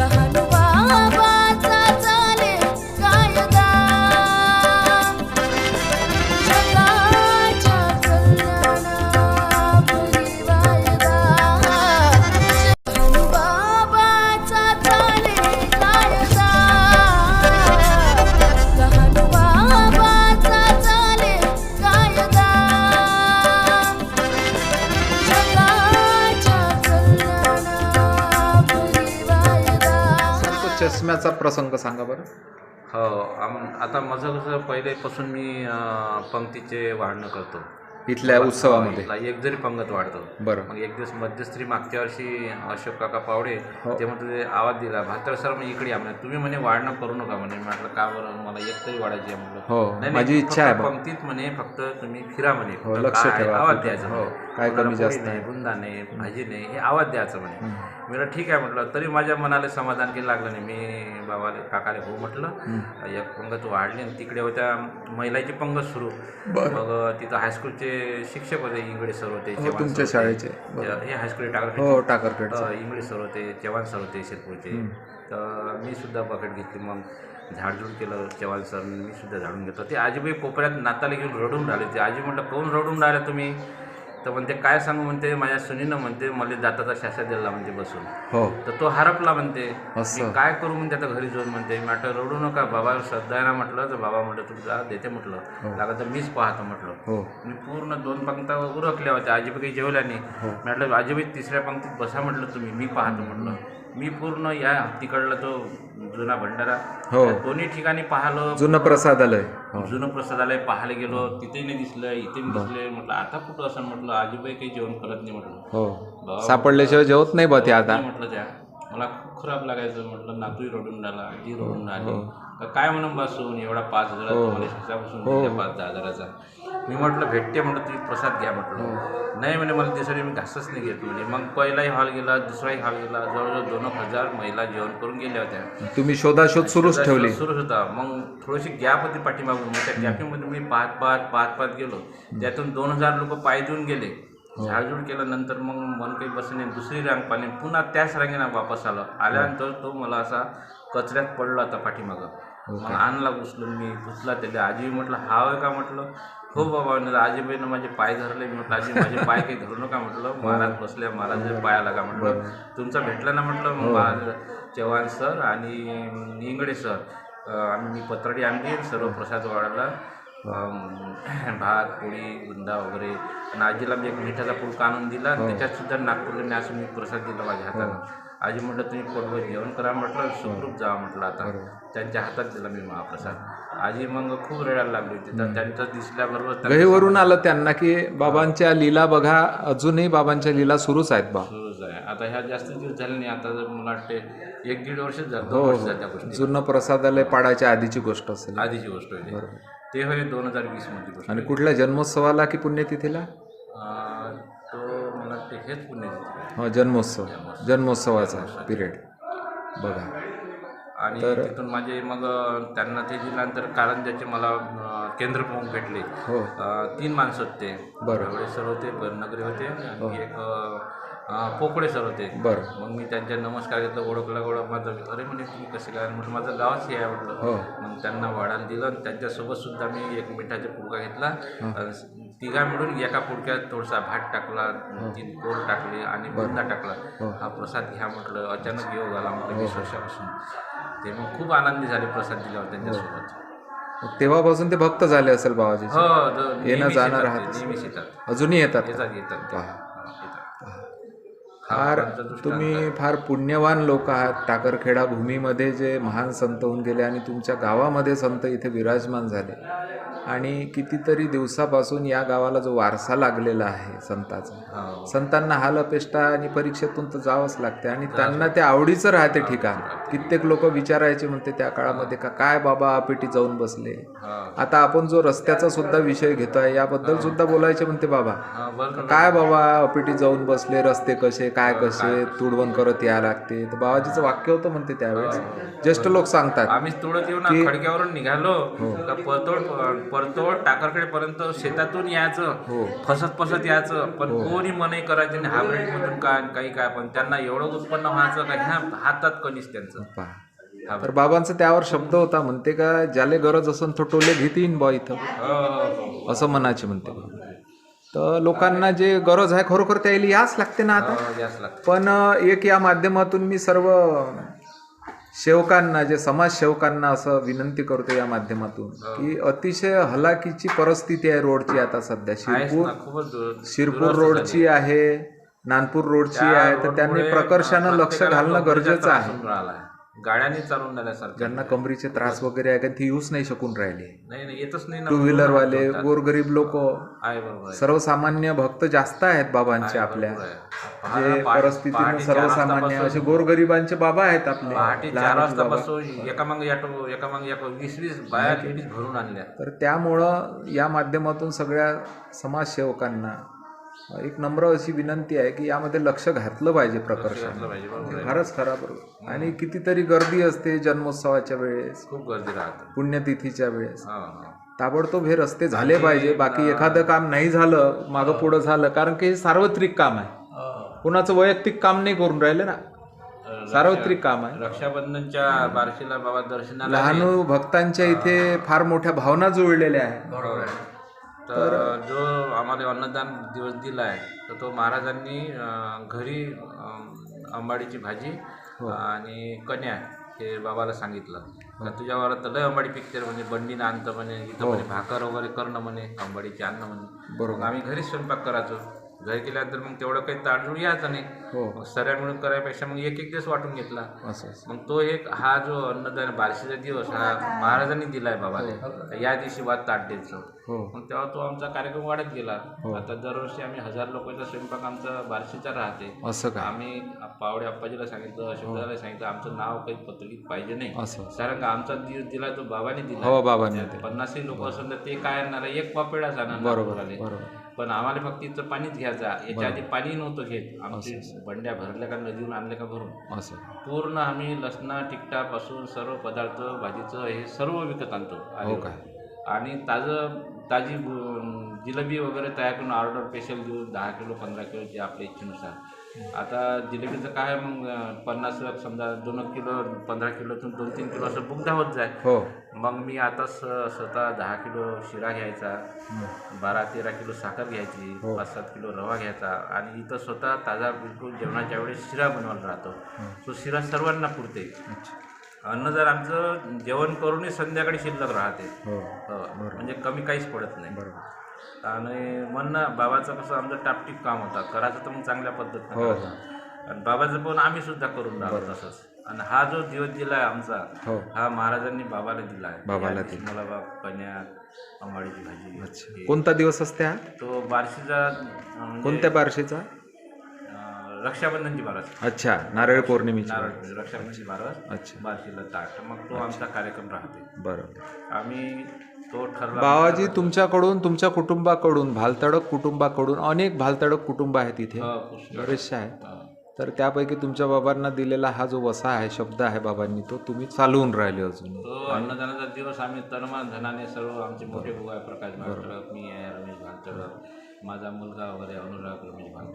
लहान चष्म्याचा प्रसंग सांगा बरं. हो आम आता माझं कसं पहिलेपासून मी पंक्तीचे वाढणं करतो. इथल्या उत्सवामध्ये. इथला एक जरी पंगत वाढतो बरं. मग एक दिवस मध्यस्त्री मागच्या वर्षी अशोक काका पावडे हो. ते म्हणते आवाज दिला भातर सर मग इकडे या म्हणे. तुम्ही म्हणे वाढणं करू नका म्हणे. म्हटलं का बरं? मला एक तरी वाढायची आहे म्हटलं हो नाही, माझी नाही, इच्छा आहे फक्त बा पंक्तीत म्हणे फक्त तुम्ही फिरा म्हणे. हो, फक्त लक्ष काय ठेवा. आवाज द्यायचा हो, म्हणे. काय कोणाला कमी जास्त पोळी नाही बुंदा नाही भाजी नाही हे आवाज द्यायचं म्हणे. मी म्हटलं ठीक आहे म्हटलं तरी माझ्या मनाला समाधान केलं लागलं नाही. मी बाबाले काकाले हो म्हटलं एक पंगत वाढली आणि तिकडे होत्या महिलाची पंगत सुरू. मग तिथं हायस्कूलचे शिक्षक होते इंगडे सर होते हो चव्हाण तुमच्या सर होते. शाळेचे हे हायस्कूल टाकलं हो टाकरखेड अ, इंगळे सर होते चव्हाण सर होते शिरपूरचे. तर मी सुद्धा बकेट घेतली मग झाडझूड केलं चव्हाण सर मी सुद्धा झाडून घेतलं. ते आजीबाई कोपऱ्यात नाताला घेऊन रडून राहिले ते आजी म्हटलं कोण रडून राहिले तुम्ही? तर म्हणते काय सांगू? म्हणते माझ्या सुनीनं म्हणते मला दाताचा शासा दिला म्हणते बसून. हो. तर तो हरपला म्हणते असं. मी काय करू? म्हणते आता घरी जाऊन म्हणते मी म्हटलं रडू नका बाबा श्रद्धा आहे ना म्हटलं तर बाबा म्हटलं तू जा देते म्हटलं. लागत तर मीच पाहतो म्हटलं. हो. मी पूर्ण दोन पंक्ता उरकल्या होत्या आजीबाई जेवल्या नाही. म्हटलं आजीबाई तिसऱ्या पंक्तीत बसा म्हटलं तुम्ही मी पाहतो म्हटलं. मी पूर्ण या तिकडला तो जुना भंडारा. हो. दोन्ही ठिकाणी पाहिलं जुनं प्रसादालय. हो. जुनं प्रसादालय पाहायला गेलो तिथेही नाही दिसलं इथे नाही दिसले. म्हटलं आता कुठं असं? म्हटलं आजीबाई काही जेवण करत नाही म्हटलं. हो. बाबा सापडल्याशिवाय जेवत नाही बा ते आता. नाही म्हटलं त्या. मला खूप खराब लागायचं. म्हटलं नातूही रडून राहिला आजी रडून राहिली. हो. काय म्हणून बसून? एवढा पाच हजार तुम्हाला शिक्षापासून दिल्या पाच दहा हजाराचा. मी म्हटलं भेटते म्हटलं तुम्ही प्रसाद घ्या हो. म्हटलं नाही म्हणे मला दिवसारी मी घासच नाही घेत म्हणजे मग पहिलाही हॉल गेला दुसराही हॉल गेला. जवळजवळ दोन हजार महिला जेवण करून गेल्या होत्या. तुम्ही शोधाशोध सुरूच ठेवली. सुरूच होता. मग थोडीशी गॅप होती पाठीमागून. मग त्या गॅपमध्ये मी पाहत पाहत पाहत पाहत गेलो. त्यातून दोन हजार लोक पाय देऊन गेले. झाडझूड केल्यानंतर मग मन काही बसले दुसरी रांग पाणी पुन्हा त्याच रांगेनं वापस आलो. आल्यानंतर तो मला असा कचऱ्यात पडला होता पाठीमागं. मग आणला उचलून मी घुसला त्याला. आजी म्हटलं हा होय का? म्हटलं हो बाबा. म्हणलं आजीबाईनं माझे पाय धरले. मी म्हटलं आजी माझे पाय काही धरू नका. म्हटलं महाराज बसल्या महाराज पाया लागा म्हटलं तुमचा भेटला ना? म्हटलं मग महाराज चव्हाण सर आणि इंगडे सर. आम्ही मी पत्रडी आणली सर्व प्रसाद वाढायला अं, भात पोळी गुंदा वगैरे. आणि आजीला मी एक मिठाचा पुलका आणून दिला त्याच्यात सुद्धा नागपूरला असं मी प्रसाद दिला माझ्या हातानं. आजी म्हटलं तुम्ही पोटभर जेवण करा. म्हटलं सुखरूप जा. म्हटलं आता. त्यांच्या हातात दिला मी महाप्रसाद. आजी मग खूप रडायला लागली होती. तर त्यांचं दिसल्याबरोबर त्यांना गहीवरून आलं त्यांना की बाबांच्या लीला बघा अजूनही बाबांच्या लीला सुरूच आहेत बा. सुरूच आहे. आता ह्या जास्त दिवस झाले नाही. आता जर मला वाटते एक दीड वर्षच झालं हो दोन वर्ष झाल्या त्या गोष्टी. जुनं प्रसादालय पाडायच्या आधीची गोष्ट असेल. आधीची गोष्ट होती. ते होय दोन हजार वीसमध्ये गोष्ट. आणि कुठल्या जन्मोत्सवाला की पुण्यतिथीला? अं, तो मला वाटते हेच पुण्यतिथी. हो जन्मोत्सव. जन्मोत्सवाचा पिरियड. बघा. आणि तिथून माझे मग अं, त्यांना ते दिल्यानंतर कारंजाचे मला अं, केंद्र प्रमुख भेटले. हो. अं, तीन माणसं होते. बरं. ढवळे सर होते बरनगरे होते आणि एक अं, अं, पोकळे सर होते. बरं. मग मी त्यांच्या नमस्कार घेतलं ओळखला ओळख माझं. अरे म्हणे तुम्ही कसे काय? म्हटलं माझं गावच हे आहे म्हटलं. हो. मग त्यांना वाढायला दिलं आणि त्यांच्यासोबत सुद्धा मी एक मिठाचा पुडका घेतला. तिघा मिळून एका पुडक्यात थोडासा भात टाकला तीन कोर टाकले आणि बुंदा टाकला. हा. प्रसाद घ्या म्हटलं अचानक योग आला म्हटलं वीस वर्षापासून. ते मग खूप आनंदी झाले प्रसाद दिल्यावर त्यांच्यासोबत मग तेव्हापासून ते भक्त झाले असेल बाबाजी हो द- नेहमीच जाणं येतात राहत ते, असेल. नेहमीच येतात अजूनही येतात येतात येतात. पहा. हा. फार तुम्ही फार पुण्यवान लोक आहात. टाकरखेडा भूमीमध्ये जे महान संत होऊन गेले आणि तुमच्या गावामध्ये संत इथे विराजमान झाले. आणि कितीतरी दिवसापासून या गावाला जो वारसा लागलेला आहे संताचा. हो. संतांना हाल अपेष्टा आणि परीक्षेतून तर जावंच लागते. आणि त्यांना ते आवडीचं राहते ठिकाण. कित्येक लोक विचारायचे म्हणते त्या काळामध्ये का काय बाबा पेटी जाऊन बसले? हा. आता आपण जो रस्त्याचा सुद्धा विषय घेतोय याबद्दल सुद्धा बोलायचे म्हणते बाबा. हा काय बाबा अपिटी जाऊन बसले रस्ते कसे काय कसे तुडवण करत या लागते. तर बाबाजीचं वाक्य होतं म्हणते त्यावेळेस. ज्येष्ठ लोक सांगतात. आम्ही तुळत येऊन खडक्यावरून निघालो का परतोड परतोड टाकरखेड पर्यंत शेतातून यायचं फसत फसत यायचं पण कोणी मनही करायचे नाही. हायब्रिड मधून काय काही काय पण त्यांना एवढं उत्पन्न व्हायचं का ह्या हातात कणीस त्यांचं. तर बाबांचा त्यावर शब्द होता म्हणते का ज्याले गरज असन तो टोले घेतीन बा इथं. हो, हो, हो. असं म्हणायचे म्हणते तर लोकांना जे गरज आहे खरोखर त्याला याच लागते ना आता. हो, लागतं. पण एक या माध्यमातून मी सर्व सेवकांना जे समाजसेवकांना असं विनंती करतो या माध्यमातून की अतिशय हलाखीची परिस्थिती आहे रोडची आता सध्या. शिरपूर शिरपूर रोडची आहे नानपूर रोडची आहे तर त्यांनी प्रकर्षानं लक्ष घालणं गरजेचं आहे. गाड्यांनी चालून राहिल्यासारखं ज्यांना कमरीचे त्रास वगैरे आहे का ती येऊच नाही शकून राहिले. नाही नाही येतच नाही ना. टू व्हीलर वाले गोरगरीब लोक. आहे बरोबर सर्वसामान्य भक्त जास्त आहेत बाबांचे आपल्या. चार सर्वसामान्य असे गोरगरिबांचे बाबा आहेत आपले. पहाटे चार एका मागे एका मागे याटो वीस वीस बाया लेडीज भरून आणल्या. तर त्यामुळं या माध्यमातून सगळ्या समाजसेवकांना एक नम्र अशी विनंती आहे की यामध्ये लक्ष घातलं पाहिजे प्रकर्षाने. आहे. फारच खरा बरोबर. आणि कितीतरी गर्दी असते जन्मोत्सवाच्या वेळेस. खूप गर्दी राहते. पुण्यतिथीच्या वेळेस. ताबडतोब हे रस्ते झाले पाहिजे. बाकी एखादं काम नाही झालं मागं पुढं झालं कारण की हे सार्वत्रिक काम आहे. कुणाचं वैयक्तिक काम नाही करून राहिले ना. सार्वत्रिक काम आहे. रक्षाबंधनच्या बारशीला बाबा दर्शनाला लहान भक्तांच्या इथे फार मोठ्या भावना जुळलेल्या आहेत. बरोबर आहे. तर जो आम्हाला अन्नदान दिवस दिला आहे तर तो महाराजांनी घरी अं, आंबाडीची भाजी आणि कन्या हे बाबाला सांगितलं. का तुझ्या वावरात तर लय आंबाडी पिकते रे म्हणे बंडीनं आणतं म्हणे इथं म्हणे भाकर वगैरे करणं म्हणे आंबाडीची अन्न म्हणे. बरोबर. आम्ही घरीच स्वयंपाक करायचो. घरी केल्यानंतर मग तेवढं काही ताडजूड यायचं नाही. हो. सऱ्या मिळून करायपेक्षा मग एक एक दिवस वाटून घेतला. असं असं. मग तो एक हा जो अन्नदान बारशीचा दिवस हा महाराजांनी दिलाय बाबाला या दिवशी वाद ताट द्यायचं. हो. मग तेव्हा तो आमचा कार्यक्रम वाढत गेला. आता दरवर्षी आम्ही हजार लोकांचा स्वयंपाक आमचा बारशीचा राहते. असं का? आम्ही पावडे अप्पाजीला सांगितलं अशोकदाला सांगितलं आमचं नाव काही पत्रिकेत पाहिजे नाही. असं. कारण का आमचा दिवस दिला तो बाबाने दिला. हो बाबांनी ते पन्नासही लोक असेल तर ते काय आणणार आहे? एक पापेडाच आणणार बरोबर आले बरोबर. पण आम्हाला फक्त इथं पाणीच घ्यायचा. याच्या आधी पाणी नव्हतं घेत. आमची बंड्या भरल्या का नदीवरून आणल्या का भरून. असं. पूर्ण आम्ही लसणा तिखटापासून सर्व पदार्थ भाजीचं हे सर्व विकत आणतो. हो. काय आणि ताजं ताजी जिलेबी वगैरे तयार करून ऑर्डर स्पेशल देऊ दहा किलो पंधरा किलो जे आपल्या इच्छेनुसार. आता जिलेबीचं काय मग पन्नास समजा दोन किलो पंधरा किलोतून दोन तीन किलो असं बुकदा होत जाय. हो. मग मी आता स स्वतः दहा किलो शिरा घ्यायचा बारा तेरा किलो साखर घ्यायची पाच सात किलो रवा घ्यायचा आणि इथं स्वतः ताजा बिलकुल जेवणाच्या वेळेस शिरा बनवायला राहतो. तो शिरा सर्वांना पुरते. अन्न जर आमचं जेवण करूनही संध्याकाळी शिल्लक राहते. हो. हो, म्हणजे कमी काहीच पडत नाही. आणि म्हणणं बाबाचं कसं आमचं टापटीप काम होता. करायचं तर मग चांगल्या पद्धतीनं हो. आणि बाबाचं पण आम्ही सुद्धा करून राहिलो तसंच. आणि हा जो दिवस दिलाय आमचा हो. हा महाराजांनी बाबाला दिला आहे. बाबाला मला बाप कन्या आंबाडीची भाजी. हे. कोणता दिवस असते हा? तो बारशीचा अं, म्हणजे, कोणत्या बारशीचा? अं, रक्षाबंधनची बारस अच्छा नारळ पौर्णिमेची नारळ रक्षाबंधनची बारस अच्छा. बारशीला ताट. मग तो आमचा कार्यक्रम राहते. बरोबर. आम्ही तो ठरला. बाबाजी तुमच्याकडून तुमच्या कुटुंबाकडून भालतडक कुटुंबाकडून अनेक भालतडक कुटुंब आहेत इथे. हो, पुष्कळ. बरेचसे आहेत. हो. तर त्यापैकी तुमच्या बाबांना दिलेला हा जो वसा आहे शब्द आहे बाबांनी तो तुम्ही चालवून राहिले अजून. तो अन्नदानाचा दिवस आम्ही तनमान धनाने सर्व आमचे मोठे भाऊ आहे प्रकाश भांतडक मी आहे रमेश भांतडक माझा मुलगा वगैरे अनुराग रमेश अं,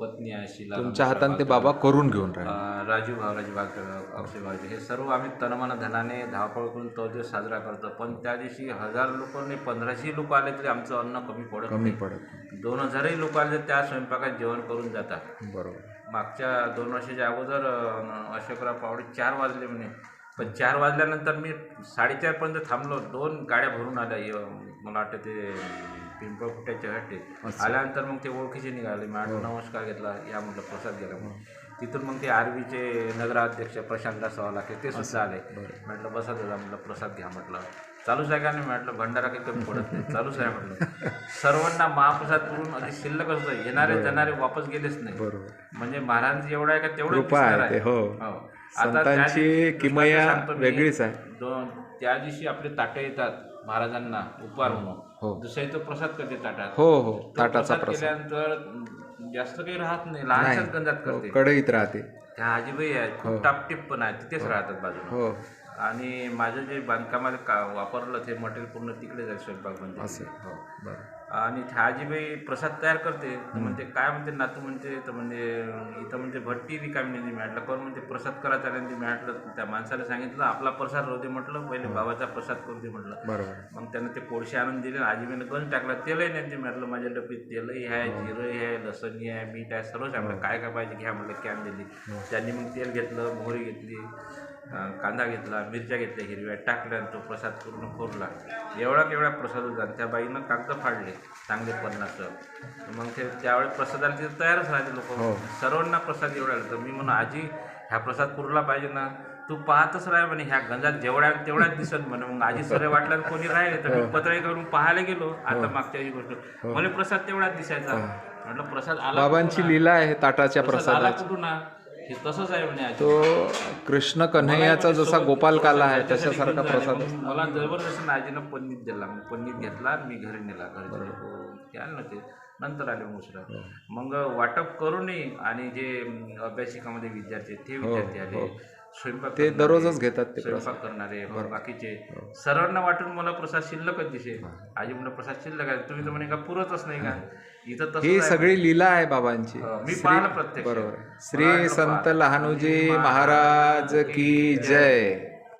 पत्नी शिला तुमच्या हाताने ते बाबा करून घेऊन राहिले. राजू भावराजी भागतडक अक्षय भावजी हे सर्व आम्ही तनमान धनाने धावपळ करून तो दिवस साजरा करतो. पण त्या दिवशी हजार लोक नाही पंधराशे लोक आले तरी आमचं अन्न कमी पडत कमी पडत दोन हजारही लोक आले तर त्या स्वयंपाकात जेवण करून जातात. बरोबर. मागच्या दोन वर्षाच्या अगोदर अशोकराव पावडे चार वाजले म्हणे. पण चार वाजल्यानंतर मी साडेचारपर्यंत थांबलो. दोन गाड्या भरून आल्या. मला वाटतं ते पिंपळ फुट्याच्या हट्टे आल्यानंतर मग ते ओळखीचे निघाले. मॅडम नमस्कार घेतला या म्हटलं प्रसाद गेला म्हणून. तिथून मग ते आरबीचे नगराध्यक्ष प्रशांत सवालाखे ते सुद्धा आले. म्हटलं बसा दादा म्हटलं प्रसाद घ्या म्हटलं. चालूच आहे का नाही म्हटलं भंडारा काही कमी पडत नाही. चालूच आहे म्हटलं. सर्वांना महाप्रसाद करून अगदी शिल्लक असतं येणारे जाणारे वापस गेलेच नाही. म्हणजे महाराज एवढं आहे का तेवढं. हो. हो. आता किमया. वेगळीच आहे. दोन त्या दिवशी आपले ताटे येतात महाराजांना उपहार हो. दुसऱ्या तो प्रसाद करते ताटात. हो हो. ताटाचा प्रसाद केल्यानंतर जास्त काही राहत नाही. लहानशाच गंजात हो, करते. कडईत राहते. त्या आजीबाई आहेत. खूप टापटीप पण आहे तिथेच राहतात बाजूला. हो. आणि माझं जे बांधकामाला का वापरलं ते मटेरियल पूर्ण तिकडेच आहे स्वयंपाक म्हणजे. असं. हो. बरं. आणि आजीबाई प्रसाद तयार करते. तर म्हणते काय म्हणते नातू म्हणते? तर म्हणजे इथं म्हणजे भट्टी रिकामी नाही म्हटलं कोण म्हणते प्रसाद करायचा नाही. मी म्हटलं त्या माणसाला सांगितलं आपला प्रसाद राहू दे म्हटलं. पहिले बाबाचा प्रसाद करू दे म्हटलं. बरोबर. मग त्यानं ते पोळशे आणून दिले आजीबाईनं गंज टाकला. तेलही नाही ते म्हटलं माझ्या डबीत तेलही आहे जिरंही आहे लसणही आहे मीठ आहे सर्वच आहे म्हटलं काय काय पाहिजे घ्या म्हटलं कॅन दिली. त्यांनी मग तेल घेतलं मोहरी घेतली. कांदा घेतला मिरच्या घेतल्या हिरव्या टाकल्या आणि तो प्रसाद पूर्ण खोरला. एवढा केवढा प्रसाद होता त्या बाईनं कागद फाडले चांगले पन्नासचं मग ते त्यावेळेस प्रसादाला तिथे तयारच राहते लोक. सर्वांना प्रसाद एवढा. तर मी म्हणून आजी ह्या प्रसाद पुरला पाहिजे ना. तू पाहतच राह म्हणे ह्या गंजात जेवढ्या तेवढ्याच दिसत म्हणे. मग आजी सरे वाटलं कोणी राहिले तर मी पत्रिका करून पाहायला गेलो. आता मागच्या ही गोष्ट. मला प्रसाद तेवढाच दिसायचा. म्हटलं प्रसाद आला बाबांची लीला आहे ताटाच्या प्रसाद आला कुठून ना हे तसंच आहे म्हणे तो कृष्ण कन्हैयाचा जसा गोपाल काला आहे तशासारखा प्रसाद. मग मला जबरदस्ती आजीनं पन्नीत दिला. मग पन्नीत घेतला मी घरी नेला घरचे लोक ते नव्हते नंतर आले मुसरा. मग वाटप करूनही आणि जे अभ्यासिकामध्ये विद्यार्थी ते विद्यार्थी आले. स्वयंपाक ते करणारे, दररोजच घेतात ते स्वयंपाक करणारे बाकीचे सर्वांना वाटून मला प्रसाद शिल्लकच दिसे आजी म्हणलं प्रसाद शिल्लक आहे. तुम्ही तर म्हणे का पुरतच नाही का? इथं तसं ही सगळी लीला आहे बाबांची. हो, मी श्री- पाहिलं प्रत्यक्ष. बरोबर. मला श्री वाटलं संत पहा. लहानूजी महाराज की जय.